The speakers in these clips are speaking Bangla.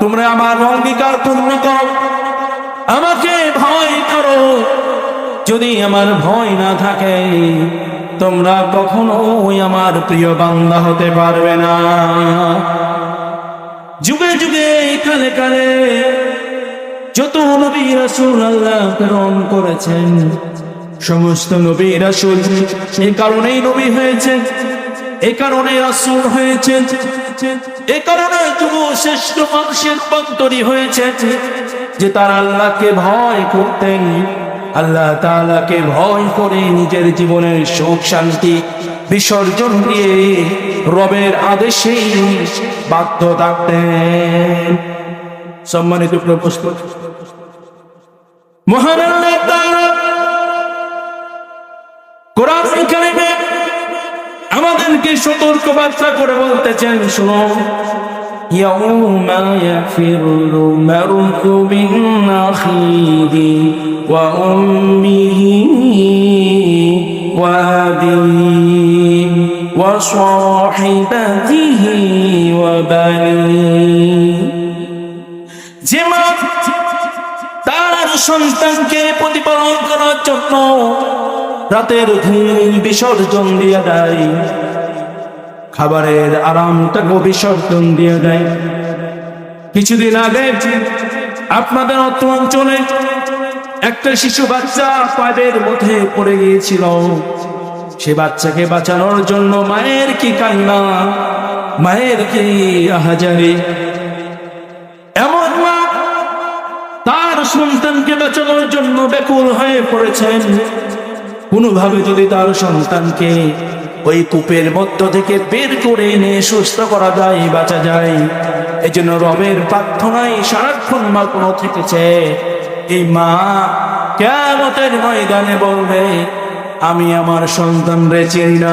তোমরা আমার অঙ্গীকার পূর্ণ করো। আমাকে ভয় করো। যদি আমার ভয় না থাকে, তোমরা কখনোই আমার প্রিয় বান্দা হতে পারবে না। যুগে যুগে, কালে কালে যত নবী রাসূল আল্লাহ প্রেরণ করেছেন, সমস্ত নবী রাসূল এই কারণেই নবী হয়েছেন। এই কারণে এই কারণে যুব শ্রেষ্ঠ মানুষের হয়েছে যে তারা আল্লাহকে ভয় করতেন। আল্লাহ ভয় করে নিজের জীবনের সুখ শান্তি বিসর্জন দিয়ে রবের আদেশেই বাধ্য থাকতেন। সম্মানিত প্রস্তুত মহান আমাদেরকে সতর্ক বার্তা করে বলতেছেন শুনো يوم يفر المرء من أخيه وأمه وأبيه وصاحبته وبنيه যে মা তার সন্তানকে প্রতিপালন করার জন্য রাতের ঘুম বিসর্জন দিয়ে দেয় খাবারের আরামটাকে বিসর্জন দিয়ে দেয়। কিছুদিন আগে আপনাদের অর্থ অঞ্চলে একটা শিশু বাচ্চা পাদের মধ্যে পড়ে গিয়েছিল। সে বাচ্চাকে বাঁচানোর জন্য মায়ের কি কান্না, মায়ের কি আহাজারি এমন মা তার সন্তানকে বাঁচানোর জন্য ব্যাকুল হয়ে পড়েছেন। কোনোভাবে যদি তার সন্তানকে ওই কূপের মধ্য থেকে বের করে এনে সুস্থ করা যায়, বাঁচা যায়। এই জন্য রবের প্রার্থনায় সারাক্ষণ মাল্পনা থেকেছে। এই মা কেমতের ময়দানে বলবে, আমি আমার সন্তান রে চিনি না।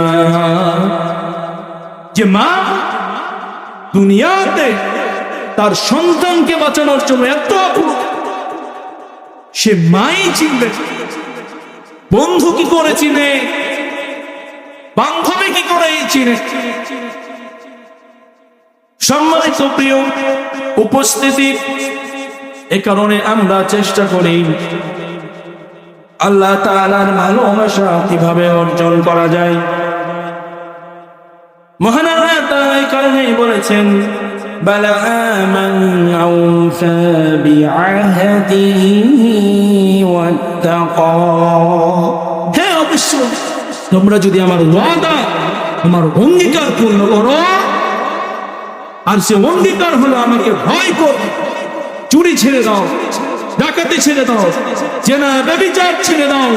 যে মা দুনিয়াতে তার সন্তানকে বাঁচানোর জন্য এত সে মাই চিনবে। বন্ধু কি করে চিনে? বান্ধবী কি করে চিনে সম্মানিত প্রিয় উপস্থিতি এ কারণে আমরা চেষ্টা করি আল্লাহ তাআলার ভালোবাসা কিভাবে অর্জন করা যায় মহান আল্লাহ তাআলা এই কারণেই বলেছেন بلى من أوفى بعهده واتقى হ্যাঁ অবশ্যই তোমরা যদি আমার ওয়াদা, আমার অঙ্গীকার পূর্ণ করো, আর সে অঙ্গীকার হলো আমাকে ভয় কর, চুরি ছেড়ে দাও, ডাকাতি ছেড়ে দাও জেনা ব্যবিচার ছেড়ে দাও,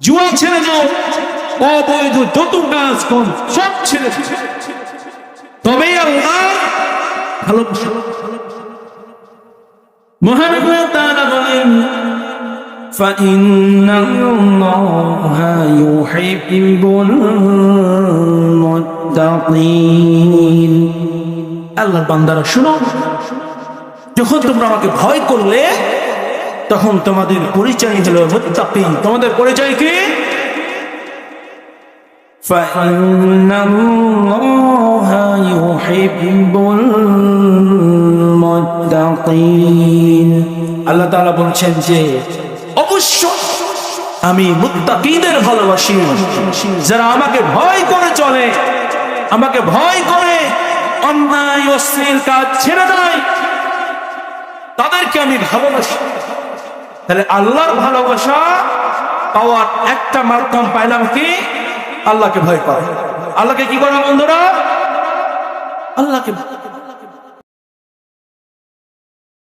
জুয়া ছেড়ে দাও, অবৈধ যত কাজ কম সব ছেড়ে তবে আল্লাহ ভালোবাসা। মহান আল্লাহ তাআলা বলেন فإن الله يحب المتقين আল্লাহর বান্দারা শুনো যখন তোমরা আমাকে ভয় করলে তখন তোমাদের পরিচয় হলো মুত্তাকিন তোমাদের পরিচয় কি فإن الله يحب المتقين আল্লাহ তাআলা বলছেন যে আমি মুত্তাকিদের ভালোবাসি। যারা আমাকে ভয় করে চলে, আমাকে ভয় করে অন্যায়, অশ্লীল কাজ ছেড়ে দেয়, তাদেরকে আমি ভালোবাসি। তাহলে আল্লাহর ভালোবাসা পাওয়ার একটা মাধ্যম পাইলাম কি? আল্লাহকে ভয় করা। আল্লাহকে কি করা বন্ধুরা? আল্লাহকে